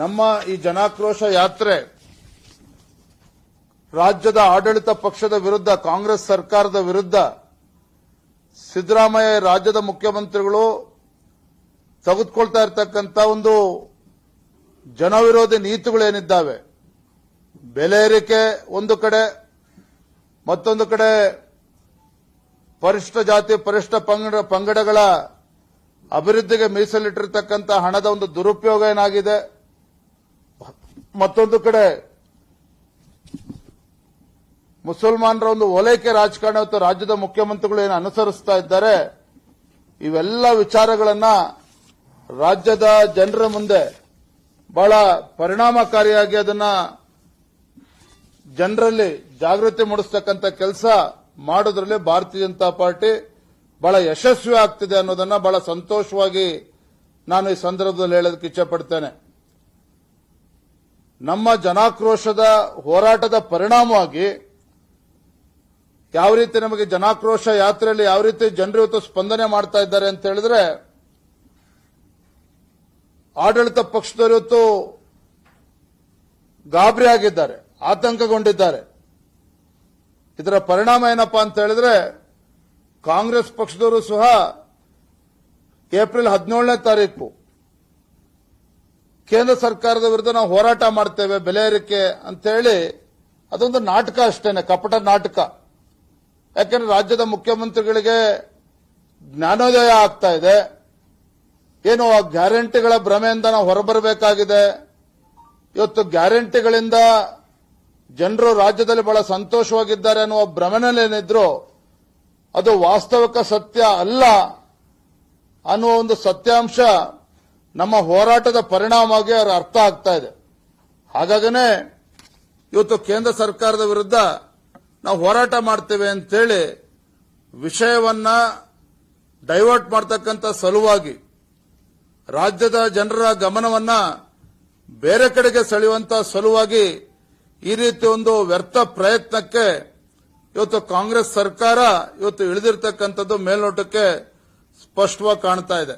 ನಮ್ಮ ಈ ಜನಾಕ್ರೋಶ ಯಾತ್ರೆ ರಾಜ್ಯದ ಆಡಳಿತ ಪಕ್ಷದ ವಿರುದ್ಧ, ಕಾಂಗ್ರೆಸ್ ಸರ್ಕಾರದ ವಿರುದ್ಧ, ಸಿದ್ದರಾಮಯ್ಯ ರಾಜ್ಯದ ಮುಖ್ಯಮಂತ್ರಿಗಳು ತೆಗೆದುಕೊಳ್ತಾ ಇರತಕ್ಕಂಥ ಒಂದು ಜನವಿರೋಧಿ ನೀತಿಗಳೇನಿದ್ದಾವೆ ಬೆಲೆ ಏರಿಕೆ ಒಂದು ಕಡೆ, ಮತ್ತೊಂದು ಕಡೆ ಪರಿಷ್ಠ ಜಾತಿ, ಪರಿಷ್ಠ ಪಂಗಡ, ಪಂಗಡಗಳ ಅಭಿವೃದ್ಧಿಗೆ ಮೀಸಲಿಟ್ಟಿರ್ತಕ್ಕಂಥ ಹಣದ ಒಂದು ದುರುಪಯೋಗ ಏನಾಗಿದೆ? ಮತ್ತೊಂದು ಕಡೆ, ಮುಸಲ್ಮಾನರ ಒಂದು ಓಲೈಕೆ ರಾಜಕಾರಣ ಮತ್ತು ರಾಜ್ಯದ ಮುಖ್ಯಮಂತ್ರಿಗಳು ಏನು ಅನುಸರಿಸ್ತಾ ಇದ್ದಾರೆ, ಇವೆಲ್ಲ ವಿಚಾರಗಳನ್ನ ರಾಜ್ಯದ ಜನರ ಮುಂದೆ ಬಹಳ ಪರಿಣಾಮಕಾರಿಯಾಗಿ ಅದನ್ನ ಜನರಲ್ಲಿ ಜಾಗೃತಿ ಮೂಡಿಸ್ತಕ್ಕಂಥ ಕೆಲಸ ಮಾಡೋದ್ರಲ್ಲಿ ಭಾರತೀಯ ಜನತಾ ಪಾರ್ಟಿ ಬಹಳ ಯಶಸ್ವಿ ಆಗ್ತಿದೆ ಅನ್ನೋದನ್ನ ಬಹಳ ಸಂತೋಷವಾಗಿ ನಾನು ಈ ಸಂದರ್ಭದಲ್ಲಿ ಹೇಳೋದಕ್ಕೆ ಇಚ್ಛಪಡ್ತೇನೆ. ನಮ್ಮ ಜನಾಕ್ರೋಶದ ಹೋರಾಟದ ಪರಿಣಾಮವಾಗಿ ಯಾವ ರೀತಿ ನಮಗೆ ಜನಾಕ್ರೋಶ ಯಾತ್ರೆಯಲ್ಲಿ ಯಾವ ರೀತಿ ಜನರು ಇವತ್ತು ಸ್ಪಂದನೆ ಮಾಡ್ತಾ ಇದ್ದಾರೆ ಅಂತ ಹೇಳಿದ್ರೆ, ಆಡಳಿತ ಪಕ್ಷದವರು ಇವತ್ತು ಗಾಬರಿ ಆಗಿದ್ದಾರೆ, ಆತಂಕಗೊಂಡಿದ್ದಾರೆ. ಇದರ ಪರಿಣಾಮ ಏನಪ್ಪಾ ಅಂತ ಹೇಳಿದ್ರೆ, ಕಾಂಗ್ರೆಸ್ ಪಕ್ಷದವರು ಸಹ ಏಪ್ರಿಲ್ ಹದಿನೇಳನೇ ತಾರೀಕು ಕೇಂದ್ರ ಸರ್ಕಾರದ ವಿರುದ್ಧ ನಾವು ಹೋರಾಟ ಮಾಡ್ತೇವೆ ಬೆಲೆ ಏರಿಕೆ ಅಂತ ಹೇಳಿ ಅದೊಂದು ನಾಟಕ ಅಷ್ಟೇನೆ, ಕಪಟ ನಾಟಕ. ಯಾಕೆಂದ್ರೆ ರಾಜ್ಯದ ಮುಖ್ಯಮಂತ್ರಿಗಳಿಗೆ ಜ್ಞಾನೋದಯ ಆಗ್ತಾ ಇದೆ. ಏನು ಆ ಗ್ಯಾರಂಟಿಗಳ ಭ್ರಮೆಯಿಂದ ನಾವು ಹೊರಬರಬೇಕಾಗಿದೆ. ಇವತ್ತು ಗ್ಯಾರಂಟಿಗಳಿಂದ ಜನರು ರಾಜ್ಯದಲ್ಲಿ ಬಹಳ ಸಂತೋಷವಾಗಿದ್ದಾರೆ ಅನ್ನುವ ಭ್ರಮನಲ್ಲೇನಿದ್ರು ಅದು ವಾಸ್ತವಿಕ ಸತ್ಯ ಅಲ್ಲ ಅನ್ನುವ ಒಂದು ಸತ್ಯಾಂಶ ನಮ್ಮ ಹೋರಾಟದ ಪರಿಣಾಮವಾಗಿ ಅವರ ಅರ್ಥ ಆಗ್ತಾ ಇದೆ. ಹಾಗಾಗನೇ ಇವತ್ತು ಕೇಂದ್ರ ಸರ್ಕಾರದ ವಿರುದ್ಧ ನಾವು ಹೋರಾಟ ಮಾಡ್ತೇವೆ ಅಂತೇಳಿ ವಿಷಯವನ್ನ ಡೈವರ್ಟ್ ಮಾಡ್ತಕ್ಕಂಥ ಸಲುವಾಗಿ ರಾಜ್ಯದ ಜನರ ಗಮನವನ್ನ ಬೇರೆ ಕಡೆಗೆ ಸೆಳೆಯುವಂತ ಸಲುವಾಗಿ ಈ ರೀತಿ ಒಂದು ವ್ಯರ್ಥ ಪ್ರಯತ್ನಕ್ಕೆ ಇವತ್ತು ಕಾಂಗ್ರೆಸ್ ಸರ್ಕಾರ ಇವತ್ತು ಇಳಿದಿರ್ತಕ್ಕಂಥದ್ದು ಮೇಲ್ನೋಟಕ್ಕೆ ಸ್ಪಷ್ಟವಾಗಿ ಕಾಣ್ತಾ ಇದೆ.